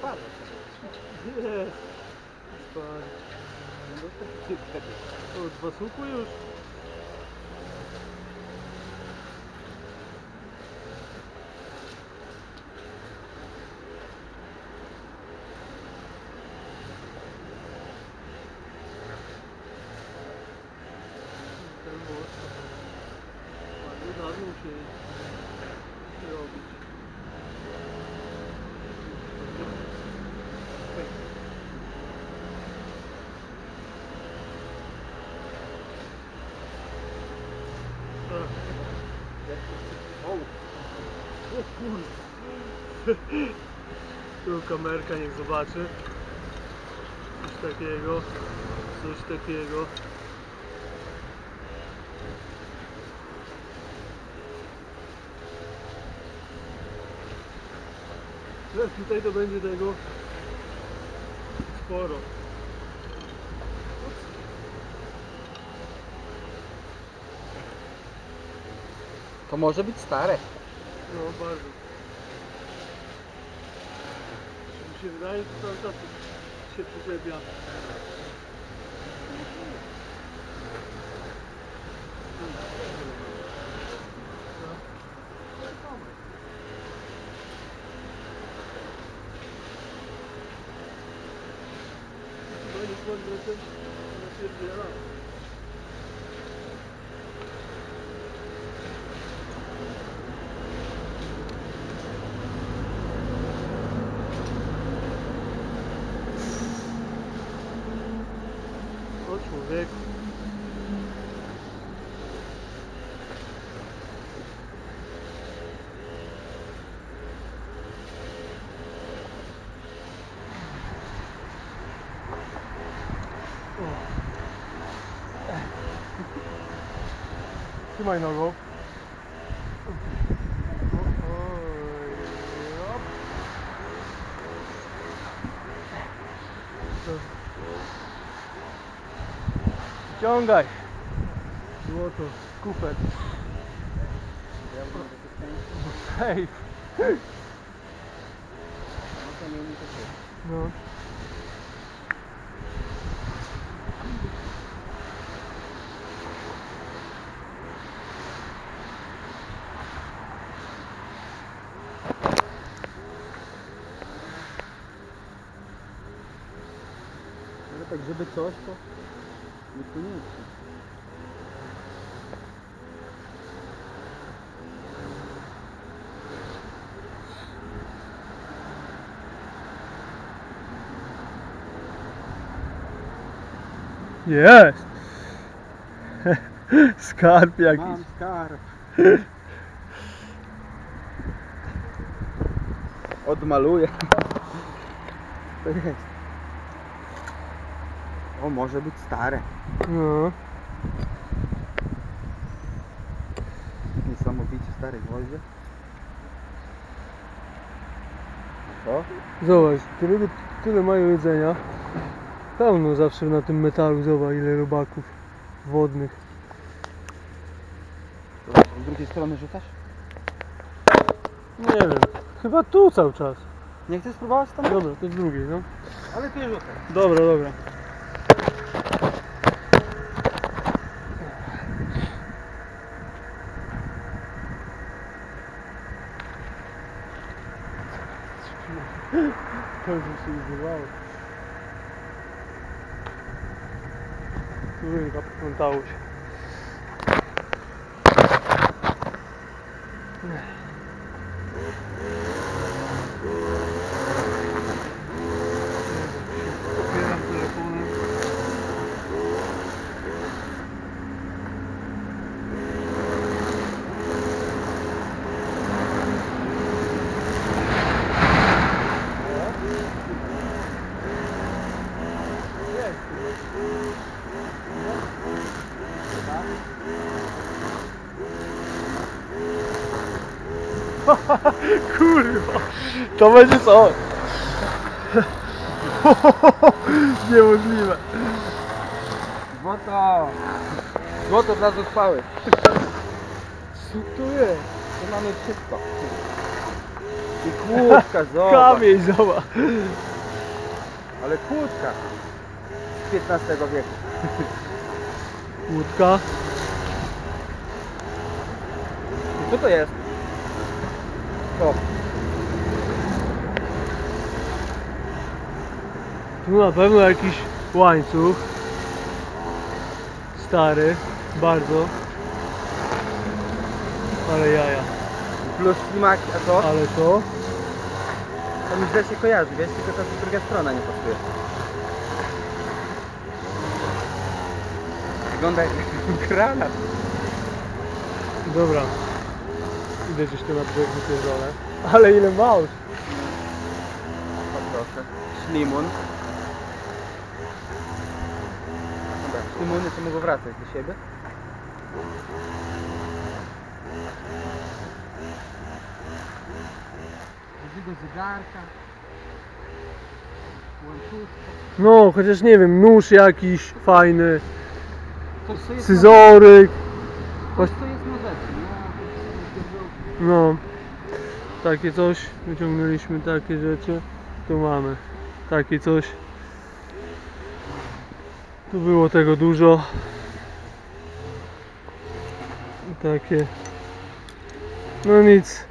fun. Yeah, it's fun. Вот посукуешь. Вот. А, ну да, ну, O, kurde. Tu kamerka niech zobaczy. Coś takiego. Coś takiego. Tutaj to będzie tego sporo. To może być stare. No bardzo. Mi się wydaje, że cały czas się przyczepia. Chyba nie Trzymaj nogą. Ciągaj. Złoto, kupet. Hej. No. Tak, żeby coś, to niekoniecznie. Jest. Skarb jakiś. Mam skarb. Odmaluję. To jest. O, może być stare. No. Niesamowicie stare gwoździe. Co? Zobacz, ryby tyle mają jedzenia. Pełno zawsze na tym metalu, zobacz ile robaków wodnych. Z drugiej strony rzucasz? Nie wiem, chyba tu cały czas. Nie chcesz spróbować tam? Dobra, to z drugiej, no. Ale ty rzucaj. Dobra, dobra. To już się zbywało. Rynka poplątało się. Otwieram Kurwa, to będzie co? Niemożliwe. Złoto! Złoto dla zuchwałych. Co to jest? Tu mamy wszystko. I kłódka, zobacz. Kamień, zobacz. Ale kłódka. XV wieku. Łódka. Co to jest? O, Tu na pewno jakiś łańcuch. Stary, bardzo. Ale jaja. plus ślimaki, a to? Ale to? To mi źle się kojarzy, wiesz, tylko ta druga strona nie pasuje. Wygląda jak granat. Dobra. Idę gdzieś tu na brzeg wypierdolę. Ale ile małż. Poproszę. Ślimun. Dobra, ślimuny to mogą wracać do siebie. Dużego zegarka. Łańcuszka. No, chociaż nie wiem, nóż jakiś fajny, scyzoryk. coś, co jest na rzeczy, nie? No, takie coś, wyciągnęliśmy takie rzeczy, tu mamy takie coś. Tu było tego dużo. I takie, no nic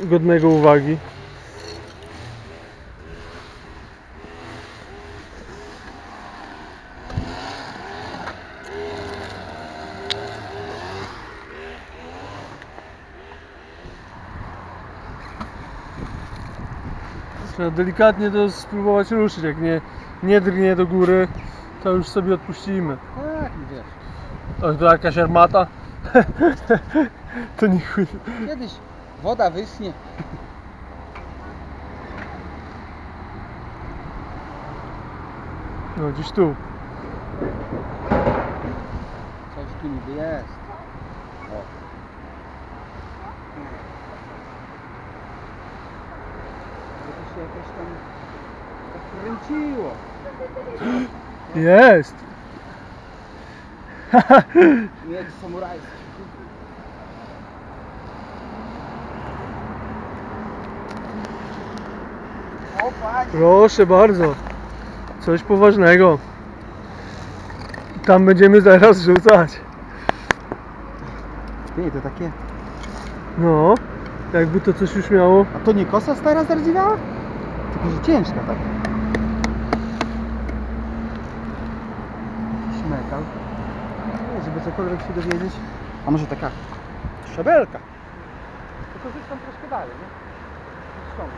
godnego uwagi. Trzeba delikatnie to spróbować ruszyć, jak nie, nie drgnie do góry, to już sobie odpuścimy. Tak, wiesz. O, to jakaś armata? to nie chuj. Kiedyś woda wyschnie. No gdzieś tu. Coś tu niby jest. O. To się jakoś tam tak kręciło. Jest! Miecz samurajski. Proszę bardzo. Coś poważnego. Tam będziemy zaraz rzucać. Nie, to takie... No, jakby to coś już miało. A to nie kosa stara zardzewiała? Że ciężka tak. Jakiś metal. Nie, żeby cokolwiek się dowiedzieć. A może taka szabelka? Tylko gdzieś tam troszkę dalej, nie? Skąd?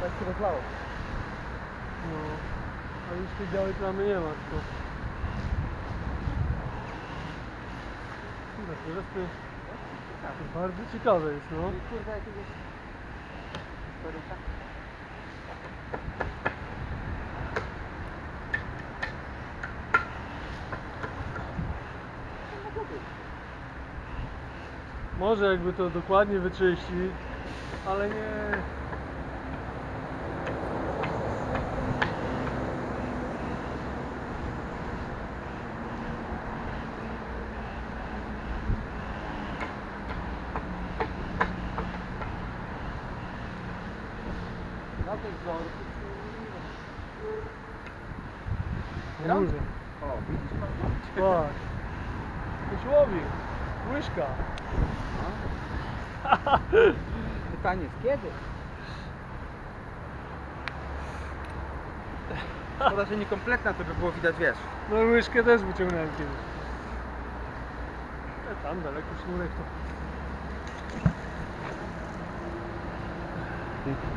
Tak się rozlało. No, ale już tej białej plamy nie ma, tylko... Kurde, to, to bardzo ciekawe jest, no. I jakiegoś... Peruka. Może jakby to dokładnie wyczyścić, ale nie. Wzorku. Może. O, widzisz pan? Patrz. Ktoś łowi. Łyżka. Pytanie jest kiedy? Szkoda, że niekompletna, to by było widać, wiesz. No łyżkę też wyciągnąłem kiedyś. E, tam daleko sznurek to.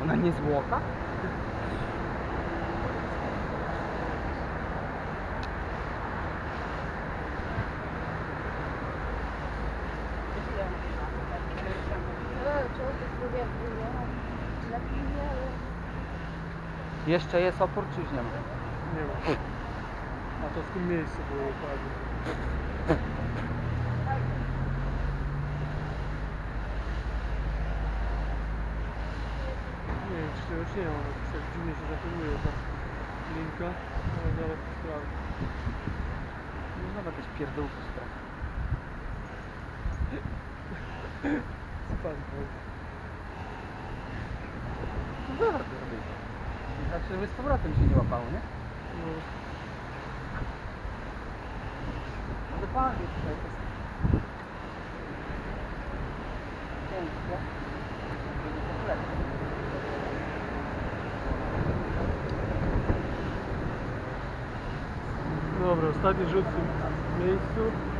Ona nie złota? Jeszcze jest opór, czy już nie ma? Nie ma. A to w tym miejscu było dokładnie. To już nie ma. Tak dziwnie się zachowuje ta linka. Ale zaraz to sprawdzę. No zobacz, jakieś pierdółki sprawy. SpongeBob. No zaraz to robię. Tak żeby z powrotem się nie łapało, nie? No. No dokładnie tutaj to jest Dobra, ostatni rzut w tym miejscu.